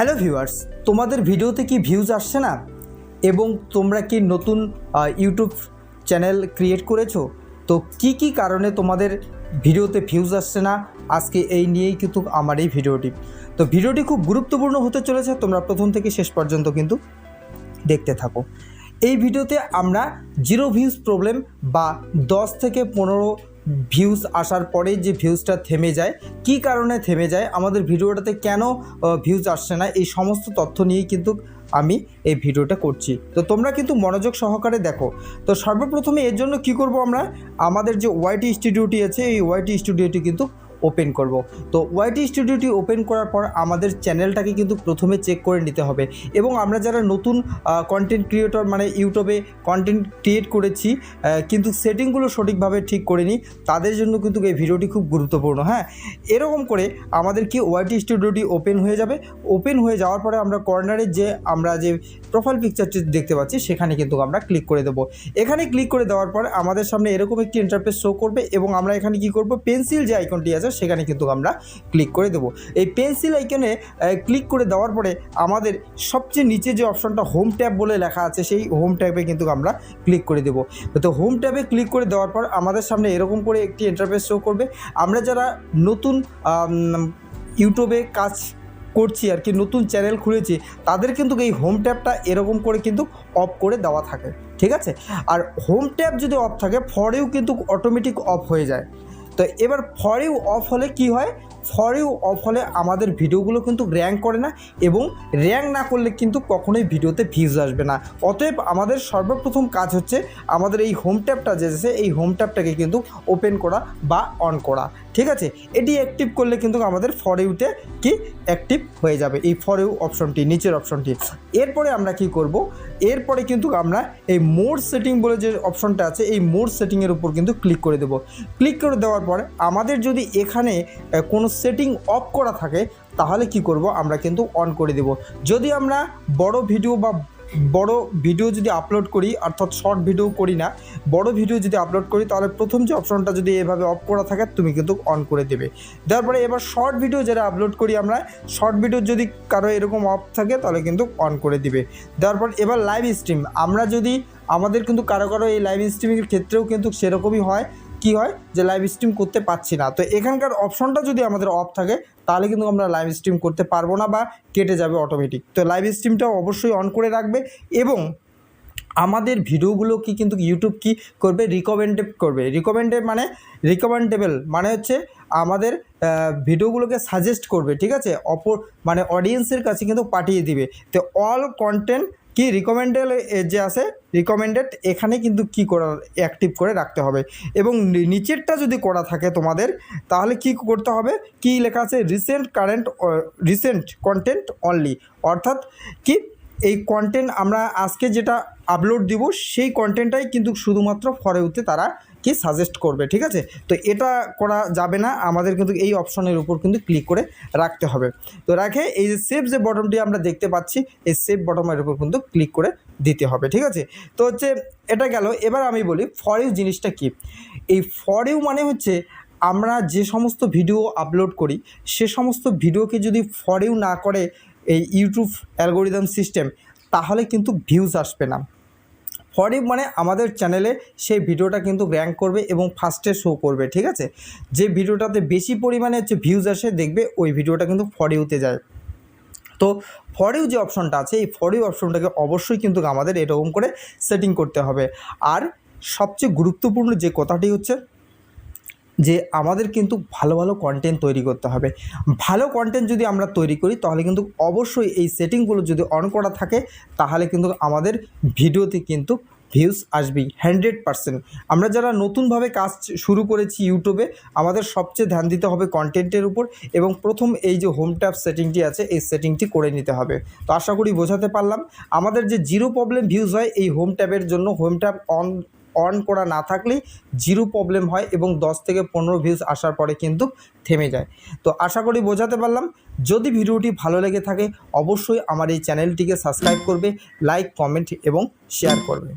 Hello viewers, তোমাদের ভিডিওতে কি ভিউজ আসছে না? এবং তোমরা কি নতুন ইউটিউব চ্যানেল ক্রিয়েট করেছ? তো কি কি কারণে তোমাদের ভিডিওতে ভিউজ আসছে না? আজকে এই নিয়েই কিন্তু আমার এই ভিডিওটি। তো ভিডিওটি খুব গুরুত্বপূর্ণ হতে চলেছে, তোমরা প্রথম থেকে শেষ পর্যন্ত কিন্তু দেখতে থাকো। এই ভিডিওতে আমরা জিরো ভিউজ প্রবলেম বা দশ থেকে পনেরো ভিউজ আসার পরে যে ভিউজটা থেমে যায়, কি কারণে থেমে যায়, আমাদের ভিডিওটাতে কেন ভিউজ আসছে না, এই সমস্ত তথ্য নিয়েই কিন্তু আমি এই ভিডিওটা করছি। তো তোমরা কিন্তু মনোযোগ সহকারে দেখো। তো সর্বপ্রথমে এর জন্য কি করব আমরা? আমাদের যে ওয়াইটি স্টুডিওটি আছে, এই ওয়াইটি স্টুডিওটি কিন্তু ওপেন করব। তো ওয়াইটি স্টুডিওটি ওপেন করার পর আমাদের চ্যানেলটাকে কিন্তু প্রথমে চেক করে নিতে হবে। এবং আমরা যারা নতুন কন্টেন্ট ক্রিয়েটর মানে ইউটিউবে কন্টেন্ট ক্রিয়েট করেছি কিন্তু সেটিংগুলো সঠিকভাবে ঠিক করিনি, তাদের জন্য কিন্তু এই ভিডিওটি খুব গুরুত্বপূর্ণ। হ্যাঁ এরকম করে আমাদের কি ওয়াইটি স্টুডিওটি ওপেন হয়ে যাবে? ওপেন হয়ে যাওয়ার পরে আমরা কর্নারে যে আমরা যে প্রোফাইল পিকচারটি দেখতে পাচ্ছি, সেখানে কিন্তু আমরা ক্লিক করে দেবো। এখানে ক্লিক করে দেওয়ার পর আমাদের সামনে এরকম একটি ইন্টারফেস শো করবে এবং আমরা এখানে কি করব? পেন্সিল যে আইকনটি আছে সেখানে কিন্তু আমরা ক্লিক করে দেবো। এই পেন্সিল আইকনে ক্লিক করে দেওয়ার পরে আমাদের সবচেয়ে নিচে যে অপশনটা হোম ট্যাব বলে লেখা আছে, সেই হোম ট্যাবে কিন্তু আমরা ক্লিক করে দেবো। তো হোম ট্যাবে ক্লিক করে দেওয়ার পর আমাদের সামনে এরকম করে একটি ইন্টারফেস শো করবে। আমরা যারা নতুন ইউটিউবে কাজ করছি আর কি, নতুন চ্যানেল খুলেছি, তাদের কিন্তু এই হোম ট্যাবটা এরকম করে কিন্তু অফ করে দেওয়া থাকে। ঠিক আছে? আর হোম ট্যাব যদি অফ থাকে ফরেও কিন্তু অটোমেটিক অফ হয়ে যায়। তো এবার ফরেও অফ হলে কি হয়? ফরেও অফ হলে আমাদের ভিডিওগুলো কিন্তু র্যাঙ্ক করে না এবং র্যাঙ্ক না করলে কিন্তু কখনোই ভিডিওতে ভিউজ আসবে না। অতএব আমাদের সর্বপ্রথম কাজ হচ্ছে আমাদের এই হোম ট্যাবটা যে এই হোম ট্যাবটাকে কিন্তু ওপেন করা বা অন করা। ঠিক আছে? এটি অ্যাক্টিভ করলে কিন্তু আমাদের ফরেউতে কি অ্যাক্টিভ হয়ে যাবে। এই ফরেউ অপশনটি নিচের অপশনটি এরপরে আমরা কি করব? এরপরে কিন্তু আমরা এই মোড সেটিং বলে যে অপশনটা আছে, এই মোড সেটিংয়ের উপর কিন্তু ক্লিক করে দেব। ক্লিক করে দেওয়ার পর আমাদের যদি এখানে কোনো সেটিং অফ করা থাকে, তাহলে কি করব? আমরা কিন্তু অন করে দেব। যদি আমরা বড় ভিডিও বা বড় ভিডিও যদি আপলোড করি, অর্থাৎ শর্ট ভিডিও করি না, বড় ভিডিও যদি আপলোড করি, তাহলে প্রথম যে অপশনটা যদি এভাবে অফ করা থাকে, তুমি কিন্তু অন করে দেবে। দেওয়ার পরে এবার শর্ট ভিডিও যেটা আপলোড করি আমরা শর্ট ভিডিও যদি কারও এরকম অফ থাকে, তাহলে কিন্তু অন করে দিবে। দেওয়ার পর এবার লাইভ স্ট্রিম আমরা যদি, আমাদের কিন্তু কারও কারও এই লাইভ স্ট্রিমের ক্ষেত্রেও কিন্তু সেরকমই হয়। কি হয়? যে লাইভ স্ট্রিম করতে পারছি না। তো এখানকার অপশনটা যদি আমাদের অফ থাকে, তাহলে কিন্তু আমরা লাইভ স্ট্রিম করতে পারব না বা কেটে যাবে অটোমেটিক তো লাইভ স্ট্রিমটাও অবশ্যই অন করে রাখবে এবং আমাদের ভিডিওগুলো কি কিন্তু ইউটিউব কি করবে? রিকমেন্ডেড করবে। রিকমেন্ডেড মানে রিকমেন্ডেবল মানে হচ্ছে আমাদের ভিডিওগুলোকে সাজেস্ট করবে, ঠিক আছে? অপর মানে অডিয়েন্সের কাছে কিন্তু পাঠিয়ে দিবে। তো অল কন্টেন্ট কি রিকমেন্ডেড যে আছে রিকমেন্ডেড এখানে কিন্তু কি করা অ্যাক্টিভ করে রাখতে হবে। এবং নিচেরটা যদি করা থাকে তোমাদের, তাহলে কি করতে হবে? কি লেখা আছে? Recent current recent content only অর্থাৎ কি এই কন্টেন্ট আমরা আজকে যেটা আপলোড দিব, সেই কন্টেন্টটাই কিন্তু শুধুমাত্র ফরেউতে তারা কি সাজেস্ট করবে, ঠিক আছে? তো এটা করা যাবে না, আমাদের কিন্তু এই অপশনের উপর কিন্তু ক্লিক করে রাখতে হবে। তো রাখে, এই যে সেভ যে বটমটি আমরা দেখতে পাচ্ছি, এই সেভ বটমের উপর কিন্তু ক্লিক করে দিতে হবে, ঠিক আছে? তো হচ্ছে, এটা গেল। এবার আমি বলি ফর জিনিসটা কি? এই ফর ইউ মানে হচ্ছে, আমরা যে সমস্ত ভিডিও আপলোড করি, সে সমস্ত ভিডিওকে যদি ফর ইউ না করে এই ইউটিউব অ্যালগোরিদম সিস্টেম, তাহলে কিন্তু ভিউজ আসবে না। ফর মানে আমাদের চ্যানেলে সেই ভিডিওটা কিন্তু র্যাঙ্ক করবে এবং ফার্স্টে শো করবে, ঠিক আছে? যে ভিডিওটাতে বেশি পরিমাণে হচ্ছে ভিউজ আসে, দেখবে ওই ভিডিওটা কিন্তু ফর ইউতে যায়। তো ফর ইউ যে অপশনটা আছে, এই ফর ইউ অপশনটাকে অবশ্যই কিন্তু আমাদের এরকম করে সেটিং করতে হবে। আর সবচেয়ে গুরুত্বপূর্ণ যে কথাটি হচ্ছে যে আমাদের কিন্তু ভালো ভালো কন্টেন্ট তৈরি করতে হবে। ভালো কন্টেন্ট যদি আমরা তৈরি করি, তাহলে কিন্তু অবশ্যই এই সেটিংগুলো যদি অন করা থাকে, তাহলে কিন্তু আমাদের ভিডিওতে কিন্তু ভিউজ আসবেই হান্ড্রেড পারসেন্ট আমরা যারা নতুনভাবে কাজ শুরু করেছি ইউটিউবে, আমাদের সবচেয়ে ধ্যান দিতে হবে কন্টেন্টের উপর এবং প্রথম এই যে হোম ট্যাব সেটিংটি আছে, এই সেটিংটি করে নিতে হবে। তো আশা করি বোঝাতে পারলাম। আমাদের যে জিরো প্রবলেম ভিউজ হয়, এই হোম ট্যাবের জন্য হোম ট্যাব অন অন করা না থাকলে জিরো প্রবলেম হয় এবং দশ থেকে পনেরো ভিউজ আসার পরে কিন্তু থেমে যায়। তো আশা করি বোঝাতে পারলাম। যদি ভিডিওটি ভালো লেগে থাকে, অবশ্যই আমার এই চ্যানেলটিকে সাবস্ক্রাইব করবে লাইক কমেন্ট এবং শেয়ার করবে।